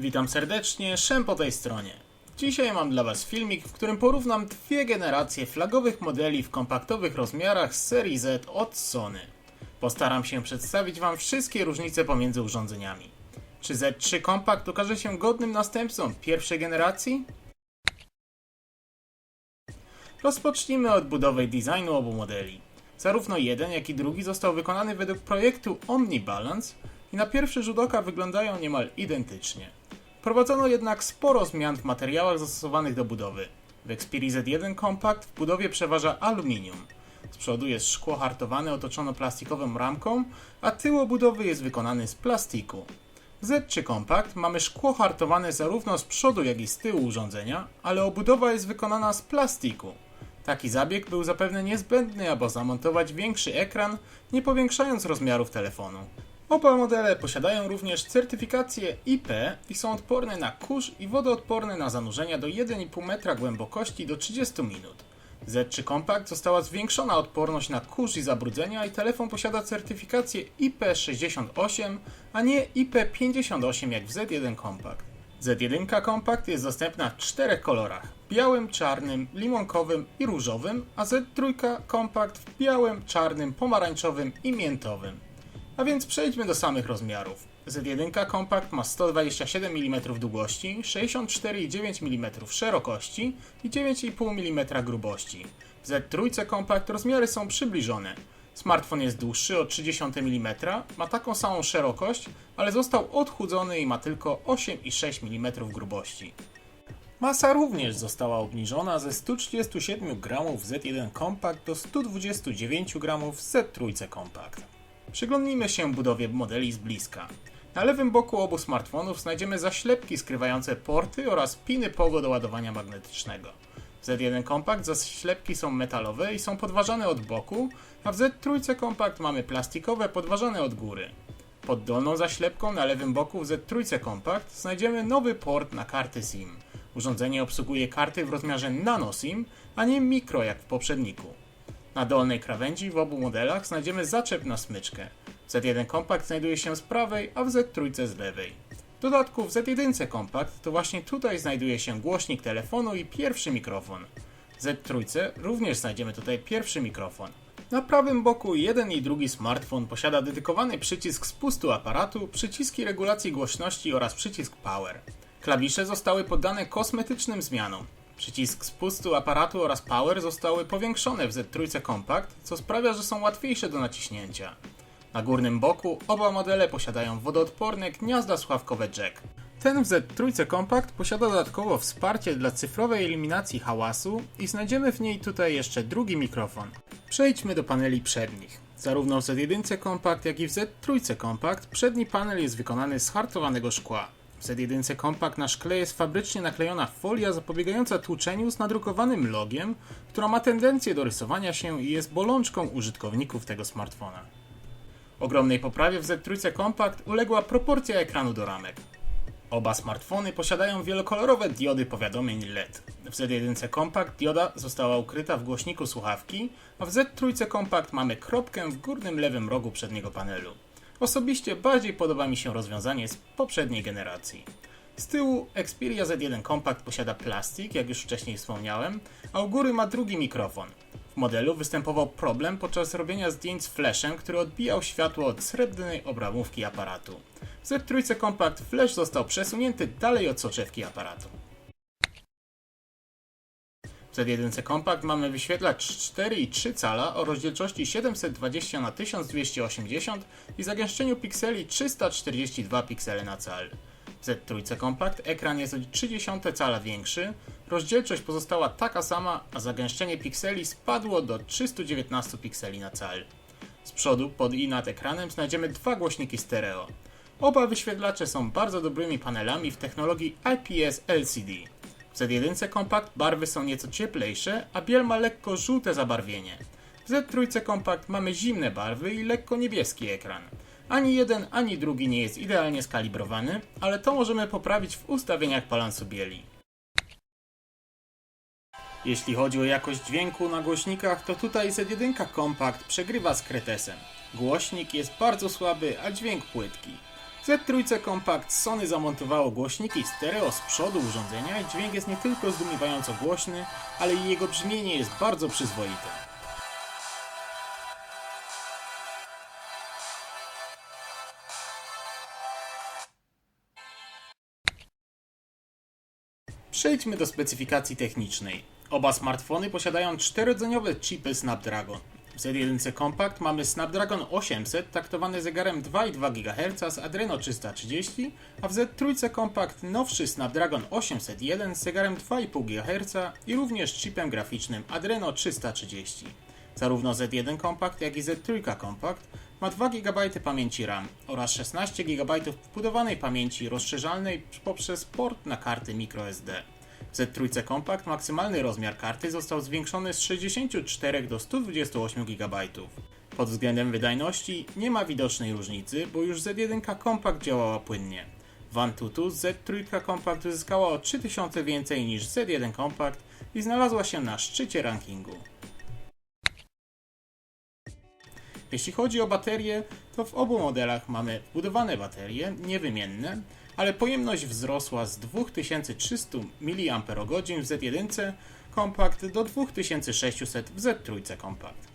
Witam serdecznie, Szem po tej stronie. Dzisiaj mam dla Was filmik, w którym porównam dwie generacje flagowych modeli w kompaktowych rozmiarach z serii Z od Sony. Postaram się przedstawić Wam wszystkie różnice pomiędzy urządzeniami. Czy Z3 Compact okaże się godnym następcą pierwszej generacji? Rozpocznijmy od budowy designu obu modeli. Zarówno jeden, jak i drugi został wykonany według projektu OmniBalance i na pierwszy rzut oka wyglądają niemal identycznie. Wprowadzono jednak sporo zmian w materiałach zastosowanych do budowy. W Xperia Z1 Compact w budowie przeważa aluminium. Z przodu jest szkło hartowane otoczone plastikową ramką, a tył obudowy jest wykonany z plastiku. W Z3 Compact mamy szkło hartowane zarówno z przodu, jak i z tyłu urządzenia, ale obudowa jest wykonana z plastiku. Taki zabieg był zapewne niezbędny, aby zamontować większy ekran, nie powiększając rozmiarów telefonu. Oba modele posiadają również certyfikację IP i są odporne na kurz i wodoodporne na zanurzenia do 1,5 metra głębokości do 30 minut. Z3 Compact została zwiększona odporność na kurz i zabrudzenia i telefon posiada certyfikację IP68, a nie IP58 jak w Z1 Compact. Z1 Compact jest dostępna w czterech kolorach: białym, czarnym, limonkowym i różowym, a Z3 Compact w białym, czarnym, pomarańczowym i miętowym. A więc przejdźmy do samych rozmiarów. Z1 Compact ma 127 mm długości, 64,9 mm szerokości i 9,5 mm grubości. W Z3 Compact rozmiary są przybliżone. Smartfon jest dłuższy o 0,3 mm, ma taką samą szerokość, ale został odchudzony i ma tylko 8,6 mm grubości. Masa również została obniżona ze 137 g w Z1 Compact do 129 g w Z3 Compact. Przyglądnijmy się budowie modeli z bliska. Na lewym boku obu smartfonów znajdziemy zaślepki skrywające porty oraz piny pogo do ładowania magnetycznego. W Z1 Compact zaślepki są metalowe i są podważane od boku, a w Z3 Compact mamy plastikowe podważane od góry. Pod dolną zaślepką na lewym boku w Z3 Compact znajdziemy nowy port na karty SIM. Urządzenie obsługuje karty w rozmiarze nano SIM, a nie mikro jak w poprzedniku. Na dolnej krawędzi w obu modelach znajdziemy zaczep na smyczkę. Z1 Compact znajduje się z prawej, a w Z3 z lewej. W dodatku w Z1 Compact to właśnie tutaj znajduje się głośnik telefonu i pierwszy mikrofon. W Z3 również znajdziemy tutaj pierwszy mikrofon. Na prawym boku jeden i drugi smartfon posiada dedykowany przycisk spustu aparatu, przyciski regulacji głośności oraz przycisk power. Klawisze zostały poddane kosmetycznym zmianom. Przycisk spustu aparatu oraz power zostały powiększone w Z3 Compact, co sprawia, że są łatwiejsze do naciśnięcia. Na górnym boku oba modele posiadają wodoodporne gniazda słuchawkowe jack. Ten w Z3 Compact posiada dodatkowo wsparcie dla cyfrowej eliminacji hałasu i znajdziemy w niej tutaj jeszcze drugi mikrofon. Przejdźmy do paneli przednich. Zarówno w Z1 Compact, jak i w Z3 Compact przedni panel jest wykonany z hartowanego szkła. W Z1 Compact na szkle jest fabrycznie naklejona folia zapobiegająca tłuczeniu z nadrukowanym logiem, która ma tendencję do rysowania się i jest bolączką użytkowników tego smartfona. Ogromnej poprawie w Z3 Compact uległa proporcja ekranu do ramek. Oba smartfony posiadają wielokolorowe diody powiadomień LED. W Z1 Compact dioda została ukryta w głośniku słuchawki, a w Z3 Compact mamy kropkę w górnym lewym rogu przedniego panelu. Osobiście bardziej podoba mi się rozwiązanie z poprzedniej generacji. Z tyłu Xperia Z1 Compact posiada plastik, jak już wcześniej wspomniałem, a u góry ma drugi mikrofon. W modelu występował problem podczas robienia zdjęć z flashem, który odbijał światło od srebrnej obramówki aparatu. W Z3 Compact flash został przesunięty dalej od soczewki aparatu. W Z1 Compact mamy wyświetlacz 4,3 cala o rozdzielczości 720 na 1280 i zagęszczeniu pikseli 342 piksele na cal. W Z3 Compact ekran jest o 0,3 cala większy, rozdzielczość pozostała taka sama, a zagęszczenie pikseli spadło do 319 pikseli na cal. Z przodu pod i nad ekranem znajdziemy dwa głośniki stereo. Oba wyświetlacze są bardzo dobrymi panelami w technologii IPS LCD. W Z1 Compact barwy są nieco cieplejsze, a biel ma lekko żółte zabarwienie. W Z3 Compact mamy zimne barwy i lekko niebieski ekran. Ani jeden, ani drugi nie jest idealnie skalibrowany, ale to możemy poprawić w ustawieniach balansu bieli. Jeśli chodzi o jakość dźwięku na głośnikach, to tutaj Z1 Compact przegrywa z Kretesem. Głośnik jest bardzo słaby, a dźwięk płytki. Z3 Compact Sony zamontowało głośniki stereo z przodu urządzenia i dźwięk jest nie tylko zdumiewająco głośny, ale i jego brzmienie jest bardzo przyzwoite. Przejdźmy do specyfikacji technicznej. Oba smartfony posiadają czterodzeniowe chipy Snapdragon. W Z1 Compact mamy Snapdragon 800 taktowany zegarem 2,2 GHz z Adreno 330, a w Z3 Compact nowszy Snapdragon 801 z zegarem 2,5 GHz i również chipem graficznym Adreno 330. Zarówno Z1 Compact, jak i Z3 Compact ma 2 GB pamięci RAM oraz 16 GB wbudowanej pamięci rozszerzalnej poprzez port na karty microSD. W Z3 Compact maksymalny rozmiar karty został zwiększony z 64 do 128 GB. Pod względem wydajności nie ma widocznej różnicy, bo już Z1 Compact działała płynnie. W Antutu Z3 Compact uzyskała o 3000 więcej niż Z1 Compact i znalazła się na szczycie rankingu. Jeśli chodzi o baterie, to w obu modelach mamy wbudowane baterie, niewymienne, ale pojemność wzrosła z 2300 mAh w Z1 Compact do 2600 w Z3 Compact.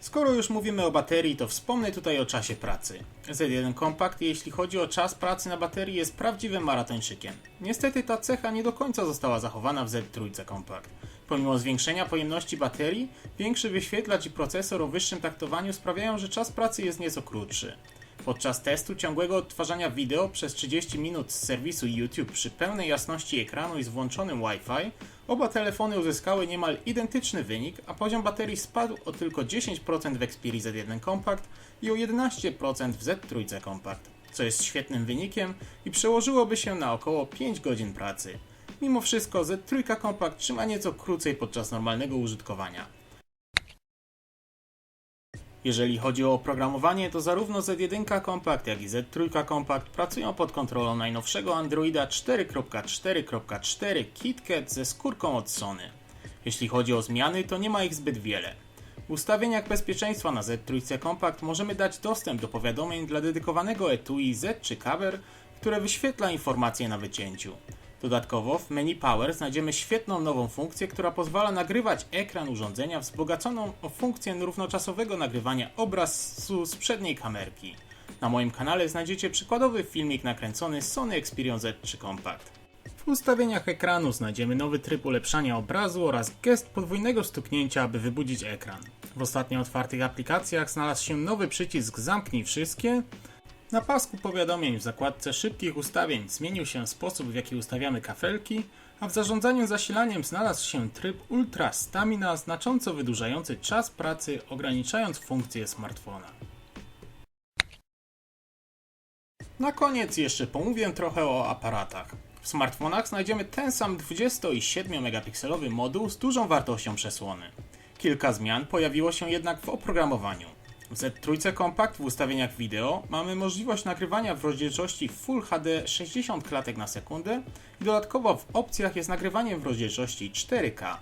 Skoro już mówimy o baterii, to wspomnę tutaj o czasie pracy. Z1 Compact, jeśli chodzi o czas pracy na baterii, jest prawdziwym maratończykiem. Niestety ta cecha nie do końca została zachowana w Z3 Compact. Pomimo zwiększenia pojemności baterii, większy wyświetlacz i procesor o wyższym taktowaniu sprawiają, że czas pracy jest nieco krótszy. Podczas testu ciągłego odtwarzania wideo przez 30 minut z serwisu YouTube przy pełnej jasności ekranu i z włączonym Wi-Fi, oba telefony uzyskały niemal identyczny wynik, a poziom baterii spadł o tylko 10% w Xperia Z1 Compact i o 11% w Z3 Compact, co jest świetnym wynikiem i przełożyłoby się na około 5 godzin pracy. Mimo wszystko Z3 Compact trzyma nieco krócej podczas normalnego użytkowania. Jeżeli chodzi o oprogramowanie, to zarówno Z1 Compact, jak i Z3 Compact pracują pod kontrolą najnowszego Androida 4.4.4 KitKat ze skórką od Sony. Jeśli chodzi o zmiany, to nie ma ich zbyt wiele. W ustawieniach bezpieczeństwa na Z3 Compact możemy dać dostęp do powiadomień dla dedykowanego etui Z czy Cover, które wyświetla informacje na wycięciu. Dodatkowo w menu Power znajdziemy świetną nową funkcję, która pozwala nagrywać ekran urządzenia wzbogaconą o funkcję równoczasowego nagrywania obrazu z przedniej kamerki. Na moim kanale znajdziecie przykładowy filmik nakręcony Sony Xperia Z3 Compact. W ustawieniach ekranu znajdziemy nowy tryb ulepszania obrazu oraz gest podwójnego stuknięcia, aby wybudzić ekran. W ostatnio otwartych aplikacjach znalazł się nowy przycisk Zamknij wszystkie, na pasku powiadomień w zakładce szybkich ustawień zmienił się sposób w jaki ustawiamy kafelki, a w zarządzaniu zasilaniem znalazł się tryb Ultra Stamina znacząco wydłużający czas pracy, ograniczając funkcję smartfona. Na koniec jeszcze pomówię trochę o aparatach. W smartfonach znajdziemy ten sam 27 megapikselowy moduł z dużą wartością przesłony. Kilka zmian pojawiło się jednak w oprogramowaniu. W Z3 Compact w ustawieniach wideo mamy możliwość nagrywania w rozdzielczości Full HD 60 klatek na sekundę i dodatkowo w opcjach jest nagrywanie w rozdzielczości 4K.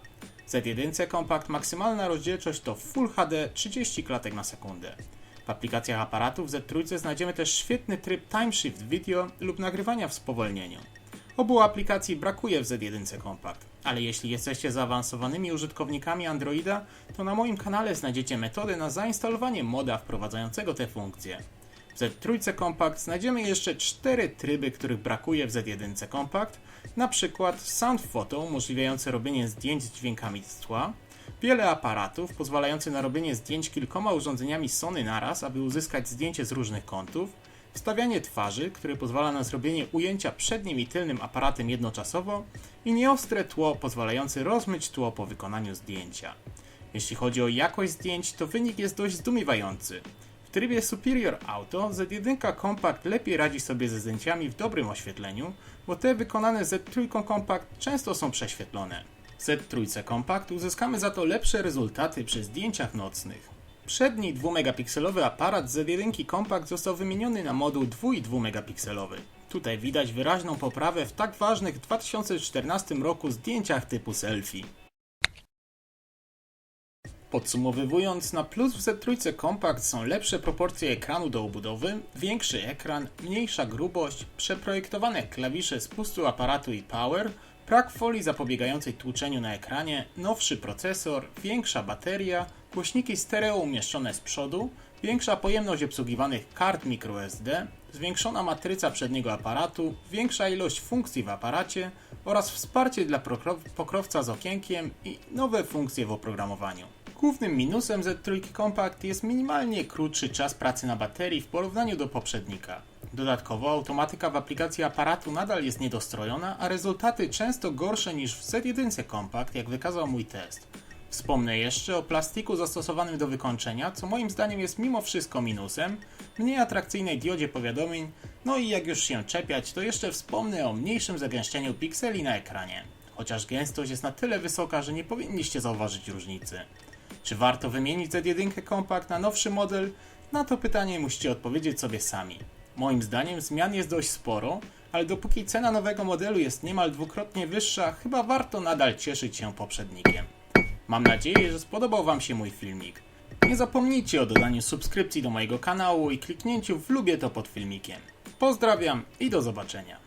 W Z1 Compact maksymalna rozdzielczość to Full HD 30 klatek na sekundę. W aplikacjach aparatów Z3 znajdziemy też świetny tryb Time Shift Video lub nagrywania w spowolnieniu. Obu aplikacji brakuje w Z1 Compact, ale jeśli jesteście zaawansowanymi użytkownikami Androida, to na moim kanale znajdziecie metodę na zainstalowanie moda wprowadzającego te funkcje. W Z3 Compact znajdziemy jeszcze cztery tryby, których brakuje w Z1 Compact, na przykład Sound Photo umożliwiający robienie zdjęć z dźwiękami z tła, wiele aparatów pozwalający na robienie zdjęć kilkoma urządzeniami Sony naraz, aby uzyskać zdjęcie z różnych kątów, wstawianie twarzy, które pozwala na zrobienie ujęcia przednim i tylnym aparatem jednoczasowo i nieostre tło pozwalające rozmyć tło po wykonaniu zdjęcia. Jeśli chodzi o jakość zdjęć, to wynik jest dość zdumiewający. W trybie Superior Auto Z1 Compact lepiej radzi sobie ze zdjęciami w dobrym oświetleniu, bo te wykonane Z3 Compact często są prześwietlone. W Z3 Compact uzyskamy za to lepsze rezultaty przy zdjęciach nocnych. Przedni 2-megapikselowy aparat Z1 Compact został wymieniony na moduł 2,2 megapikselowy. Tutaj widać wyraźną poprawę w tak ważnych w 2014 roku zdjęciach typu selfie. Podsumowując, na plus w Z3 Compact są lepsze proporcje ekranu do obudowy, większy ekran, mniejsza grubość, przeprojektowane klawisze spustu aparatu i power, brak folii zapobiegającej tłuczeniu na ekranie, nowszy procesor, większa bateria, głośniki stereo umieszczone z przodu, większa pojemność obsługiwanych kart microSD, zwiększona matryca przedniego aparatu, większa ilość funkcji w aparacie oraz wsparcie dla pokrowca z okienkiem i nowe funkcje w oprogramowaniu. Głównym minusem Z3 Compact jest minimalnie krótszy czas pracy na baterii w porównaniu do poprzednika. Dodatkowo automatyka w aplikacji aparatu nadal jest niedostrojona, a rezultaty często gorsze niż w Z1 Compact, jak wykazał mój test. Wspomnę jeszcze o plastiku zastosowanym do wykończenia, co moim zdaniem jest mimo wszystko minusem, mniej atrakcyjnej diodzie powiadomień, no i jak już się czepiać, to jeszcze wspomnę o mniejszym zagęszczeniu pikseli na ekranie. Chociaż gęstość jest na tyle wysoka, że nie powinniście zauważyć różnicy. Czy warto wymienić Z1 Compact na nowszy model? Na to pytanie musicie odpowiedzieć sobie sami. Moim zdaniem zmian jest dość sporo, ale dopóki cena nowego modelu jest niemal dwukrotnie wyższa, chyba warto nadal cieszyć się poprzednikiem. Mam nadzieję, że spodobał Wam się mój filmik. Nie zapomnijcie o dodaniu subskrypcji do mojego kanału i kliknięciu w lubię to pod filmikiem. Pozdrawiam i do zobaczenia.